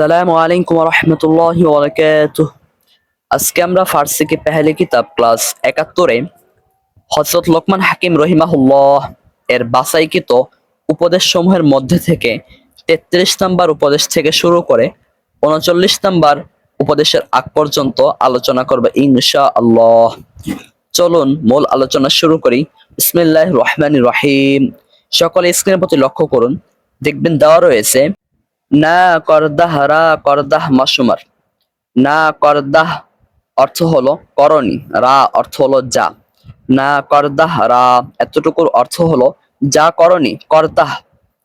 আসসালামু আলাইকুম রহমতুল্লাহ ওবরাকাত আজকে আমরা ফার্সিকে পেহেলে কিতাব ক্লাস একাত্তরে হজরত লোকমান হাকিম রহিমাহুল্লাহ এর বাসাইকৃত উপদেশ সমূহের মধ্যে থেকে তেত্রিশ নাম্বার উপদেশ থেকে শুরু করে উনচল্লিশ নাম্বার উপদেশের আগ পর্যন্ত আলোচনা করবে ইনশা আল্লাহ চলুন মূল আলোচনা শুরু করি। বিসমিল্লাহ রহমান রহিম। সকলে স্ক্রিনের প্রতি লক্ষ্য করুন। দেখবেন দেওয়া রয়েছে না করদাহ রা করদাহ মাসুমার। না করদাহ অর্থ হলো করণী, রা অর্থ হলো যা। না করদাহ রা এতটুকুর অর্থ হলো যা করণী, করদাহ,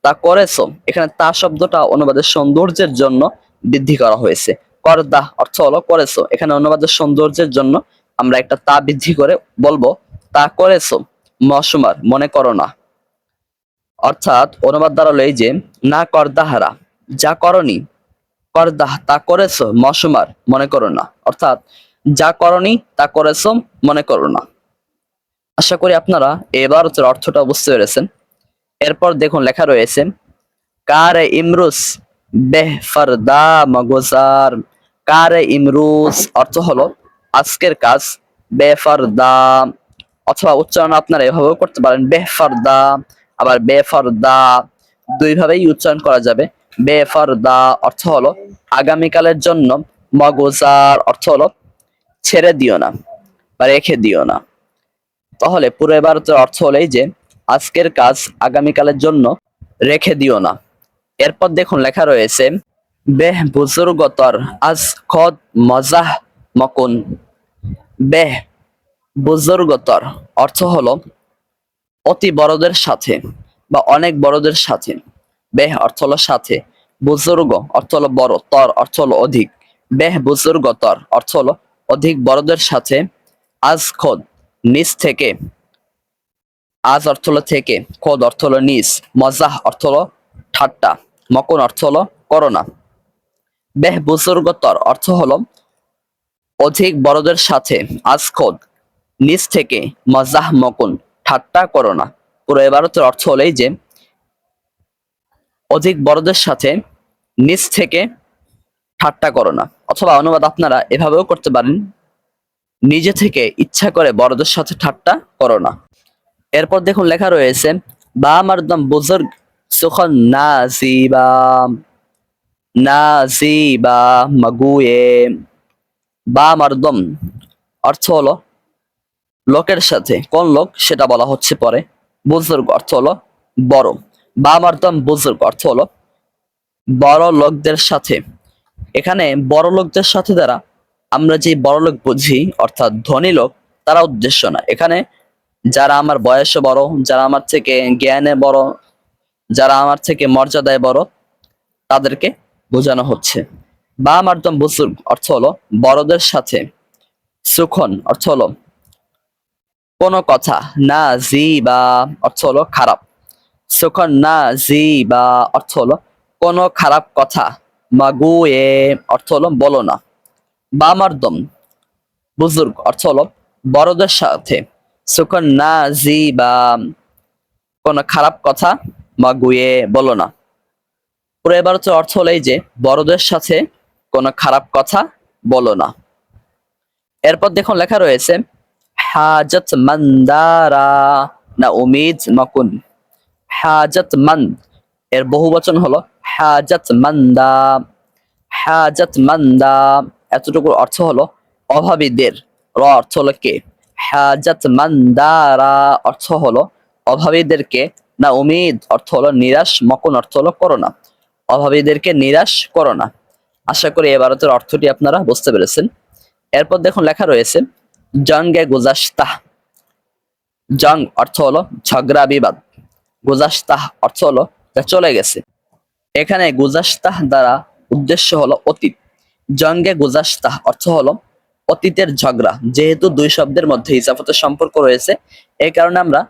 তা করেছ। এখানে তা শব্দটা অনুবাদের সৌন্দর্যের জন্য বৃদ্ধি করা হয়েছে। করদাহ অর্থ হলো করেছ। এখানে অনুবাদের সৌন্দর্যের জন্য আমরা একটা তা বৃদ্ধি করে বলব, তা করেছ মশুমার মনে করো না। অর্থাৎ অনুবাদ দাঁড়াল এই যে, না করদাহারা যা করনি করদাহ তা করেছ, মশুমার, মনে করো না। অর্থাৎ, যা করনি, তা করেছ, মনে করো না। আশা করি আপনারা এবার অর্থটা বুঝতে পেরেছেন। এরপর দেখুন লেখা রয়েছে, কারে ইমরুস বেহ ফারদা মগজার। কারে ইমরুস অর্থ হলো, আজকের কাজ বেফারদা। অথবা উচ্চারণ আপনারা এভাবেও করতে পারেন, বেফারদা। আবার, বেফারদা। দুইভাবেই উচ্চারণ করা যাবে। বেফারদা অর্থ হলো, আগামীকালের জন্য মগজার অর্থ হলো, ছেড়ে দিও না বা রেখে দিও না। তাহলে পুরো এবারতের অর্থ হলো এই যে, আজকের কাজ আগামীকালের জন্য রেখে দিও না। এরপর দেখুন লেখা রয়েছে, বেহ বুজুর্গতর আজ খদ মজাহ মকুন। বেহ বুজুর্গতর অর্থ হলো, অতি বড়দের সাথে বা অনেক বড়দের সাথে। বেহ অর্থ হলো সাথে, বুজুর্গ অর্থ হলো বড়, তর অর্থ হলো অধিক, বেহ বুজুর্গতর অর্থ হলো অধিক, বড়দের সাথে, আজ খোদ, নিজ থেকে, আজ অর্থ হলো থেকে, খোদ অর্থ হলো নিজ, মজাহ অর্থ হলো ঠাট্টা, মকন অর্থ হলো করোনা বেহ বুজুর্গতর অর্থ হলো অধিক, বড়দের সাথে, আজ খোদ, নিজ থেকে, মজাহ, মকুন, ঠাট্টা করো না পুরো এবারতের অর্থ হলেই যে অধিক বড়দের সাথে নিজ থেকে ঠাট্টা করো না। অথবা অনুবাদ আপনারা এভাবেও করতে পারেন, নিজে থেকে ইচ্ছা করে বড়দের সাথে ঠাট্টা করো না। এরপর দেখুন লেখা রয়েছে, বা আমার মারদম বুজুর্গ সুখন না জিবা না জিবা মাগুয়ে। বা মারদম অর্থ হলো লোকের সাথে। কোন লোক? সেটা বলা হচ্ছে পরে। বুজুর্গ অর্থ হলো বড়। বা মারদম বুজুর্গ অর্থ হলো বড় লোকদের সাথে। এখানে বড় লোকদের সাথে দ্বারা আমরা যে বড় লোক বুঝি, অর্থাৎ ধনী লোক, তারা উদ্দেশ্য না। এখানে যারা আমার বয়সে বড়, যারা আমার থেকে জ্ঞানে বড়, যারা আমার থেকে মর্যাদায় বড়, তাদেরকে বোঝানো হচ্ছে। বা মার্দম বুজুর্গ অর্থ হলো বড়দের সাথে সুখন, অর্থ হলো কোনো কথা না জি বা অর্থ হলো খারাপ। সুখন না জি বা অর্থ হলো কোনো খারাপ কথা। মাগু এ অর্থ হলো বলো না। বা মারদম, বুজুর্গ, অর্থ হলো বড়দের সাথে। সুখন না জি বা কোনো খারাপ কথা মাগুয়ে বলো না। পুরো এবার হচ্ছে অর্থ হলো এই যে বড়দের সাথে কোনো খারাপ কথা বলো না। এরপর দেখুন লেখা রয়েছে, হাজত মন্দারা না উমিদ মকুন। হাজত মন্দ এর বহু বচন হলো হাজত মন্দা। হাজত মন্দা। এতটুকুর অর্থ হলো অভাবীদের। র অর্থ হলো কে? হাজত মন্দারা। অর্থ হলো অভাবীদেরকে না উমিদ, অর্থ হলো নিরাশ, মকন, অর্থ হলো করোনা অভাবীদেরকে নিরাশ করো না আশা করি এবারতের অর্থটি আপনারা বুঝতে পেরেছেন। এরপর দেখুন লেখা রয়েছে, জঙ্গে গুজাস্তাহ জং অর্থ হলো ঝগড়া বিবাদ। গুজাস্তাহ অর্থ হলো যা চলে গেছে। এখানে গুজাস্তাহ দ্বারা উদ্দেশ্য হলো অতীত। জঙ্গে গুজাস্তাহ অর্থ হলো অতীতের ঝগড়া। যেহেতু দুই শব্দের মধ্যে ইজাফতের সম্পর্ক রয়েছে এই কারণে আমরা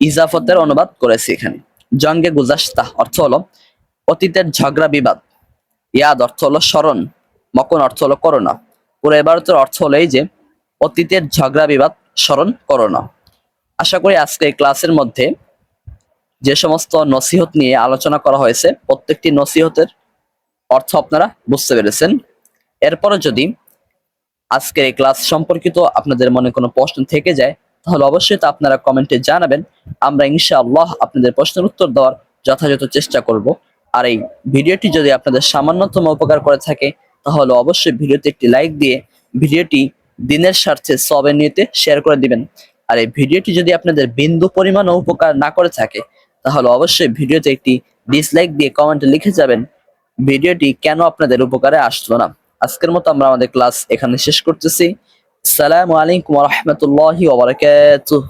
ইজাফতের অনুবাদ করেছি এখানে। জঙ্গে গুজাস্তাহ অর্থ হলো অতীতের ঝগড়া বিবাদ। ইয়াদ অর্থ হলো স্মরণ, মকন অর্থ হলো করোনা পুরো এবারতের অর্থ হলো এই যে অতীতের ঝগড়া বিবাদ স্মরণ করোনা আশা করি আজকে ক্লাসের মধ্যে যে সমস্ত নসিহত নিয়ে আলোচনা করা হয়েছে, প্রত্যেকটি নসিহতের অর্থ আপনারা বুঝতে পেরেছেন। এরপরে যদি আজকের এই ক্লাস সম্পর্কিত আপনাদের মনে কোনো প্রশ্ন থেকে যায়, তাহলে অবশ্যই তা আপনারা কমেন্টে জানাবেন। আমরা ইনশাআল্লাহ আপনাদের প্রশ্নের উত্তর দেওয়ার যথাযথ চেষ্টা করব। আর এই ভিডিওটি যদি আপনাদের সামান্যতম উপকার করে থাকে, তাহলে অবশ্যই ভিডিওতে একটি লাইক দিয়ে ভিডিওটি দিনের স্বার্থে সবের নিয়েতে শেয়ার করে দিবেন। আর এই ভিডিওটি যদি আপনাদের বিন্দু পরিমাণ উপকার না করে থাকে তাহলে অবশ্যই ভিডিওতে একটি ডিসলাইক দিয়ে কমেন্টে লিখে যাবেন ভিডিওটি কেন আপনাদের উপকারে আসলো না। আজকের মতো আমরা আমাদের ক্লাস এখানে শেষ করতেছি। সালামু আলাইকুম রহমতুল্লাহ ওবরাকাতুহ